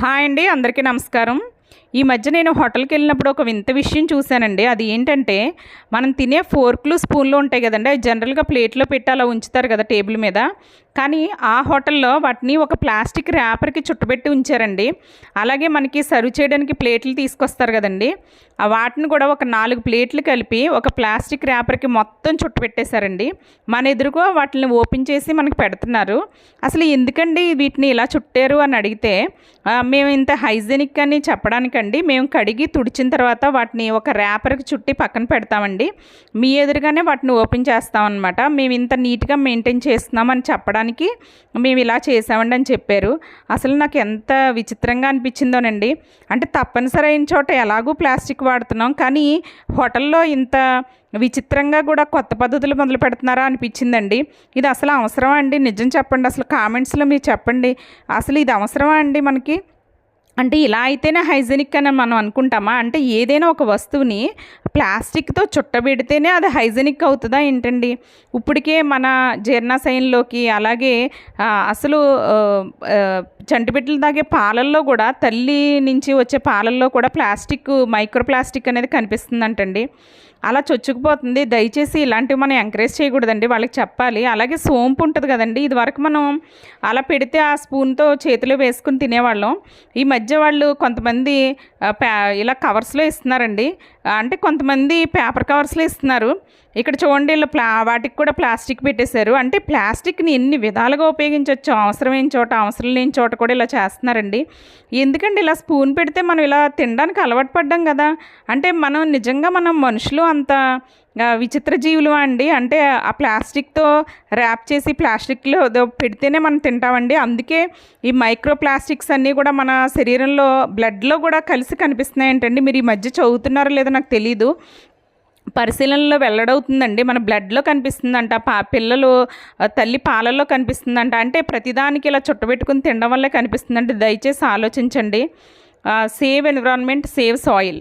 Hi అండి అందరికీ నమస్కారం. ఈ మధ్య నేను హోటల్కి వెళ్ళినప్పుడు ఒక వింత విషయం చూశానండి. అది ఏంటంటే మనం తినే ఫోర్క్లు స్పూన్లు ఉంటాయి కదండి అవి జనరల్గా ప్లేట్లో పెట్టి అలా ఉంచుతారు కదా టేబుల్ మీద. కానీ ఆ హోటల్లో వాటిని ఒక ప్లాస్టిక్ ర్యాపర్కి చుట్టుపెట్టి ఉంచారండి. అలాగే మనకి సర్వ్ చేయడానికి ప్లేట్లు తీసుకొస్తారు కదండి. ఆ వాటిని కూడా ఒక నాలుగు ప్లేట్లు కలిపి ఒక ప్లాస్టిక్ ర్యాపర్కి మొత్తం చుట్టుపెట్టేశారండి మన ఎదురుగా వాటిని ఓపెన్ చేసి మనకి పెడుతున్నారు. అసలు ఎందుకండి వీటిని ఇలా చుట్టారు అని అడిగితే మేము ఇంత హైజీనిక్ అని చెప్పడానికండి. మేము కడిగి తుడిచిన తర్వాత వాటిని ఒక ర్యాపర్కి చుట్టి పక్కన పెడతామండి. మీ ఎదురుగానే వాటిని ఓపెన్ చేస్తామన్నమాట. మేము ఇంత నీట్గా మెయింటైన్ చేస్తున్నామని చెప్పడానికి మేము ఇలా చేసామండి అని చెప్పారు. అసలు నాకు ఎంత విచిత్రంగా అనిపించిందోనండి. అంటే తప్పనిసరి అయిన చోట ఎలాగూ ప్లాస్టిక్ వాడుతున్నాం కానీ హోటల్లో ఇంత విచిత్రంగా కూడా కొత్త పద్ధతులు మొదలు పెడుతున్నారా అనిపించిందండి. ఇది అసలు అవసరమా అండి? నిజం చెప్పండి. అసలు కామెంట్స్లో మీరు చెప్పండి. అసలు ఇది అవసరమా అండి మనకి? అంటే ఇలా అయితేనే హైజీనిక్ అని మనం అనుకుంటామా? అంటే ఏదైనా ఒక వస్తువుని ప్లాస్టిక్తో చుట్టబెడితేనే అది హైజెనిక్ అవుతుందా ఏంటండి? ఇప్పటికే మన జీర్ణాశయంలోకి అలాగే అసలు చంటిబిడ్డలు తాగే పాలల్లో కూడా తల్లి నుంచి వచ్చే పాలల్లో కూడా ప్లాస్టిక్ మైక్రో ప్లాస్టిక్ అనేది కనిపిస్తుందంటండి. అలా చొచ్చుకుపోతుంది. దయచేసి ఇలాంటివి మనం ఎంకరేజ్ చేయకూడదండి వాళ్ళకి చెప్పాలి. అలాగే సోంపు ఉంటుంది కదండి ఇది వరకు మనం అలా పెడితే ఆ స్పూన్తో చేతిలో వేసుకుని తినేవాళ్ళం. ఈ మధ్య వాళ్ళు కొంతమంది ఇలా కవర్స్లో ఇస్తున్నారండి అంటే కొంతమంది పేపర్ కవర్స్లో ఇస్తున్నారు. ఇక్కడ చూడండి వీళ్ళు ప్లా వాటికి కూడా ప్లాస్టిక్ పెట్టేశారు. అంటే ప్లాస్టిక్ని ఎన్ని విధాలుగా ఉపయోగించవచ్చు అవసరమైన చోట అవసరం లేని చోట కూడా ఇలా చేస్తున్నారండి. ఎందుకండి ఇలా స్పూన్ పెడితే మనం ఇలా తినడానికి అలవాటు పడ్డాం కదా? అంటే మనం నిజంగా మనం మనుషులు అంత విచిత్ర జీవులు అండి. అంటే ఆ ప్లాస్టిక్తో ర్యాప్ చేసి ప్లాస్టిక్లో ఏదో పెడితేనే మనం తింటామండి. అందుకే ఈ మైక్రో ప్లాస్టిక్స్ అన్నీ కూడా మన శరీరంలో బ్లడ్లో కూడా కలిసి కనిపిస్తున్నాయంటండి. మీరు ఈ మధ్య చదువుతున్నారో లేదో నాకు తెలీదు. పరిశీలనలో వెల్లడవుతుందండి. మన బ్లడ్లో కనిపిస్తుందంట పా పిల్లలు తల్లి పాలల్లో కనిపిస్తుందంట. అంటే ప్రతిదానికి ఇలా చుట్టబెట్టుకుని తినడం వల్లే కనిపిస్తుందంటే దయచేసి ఆలోచించండి. Save environment save soil.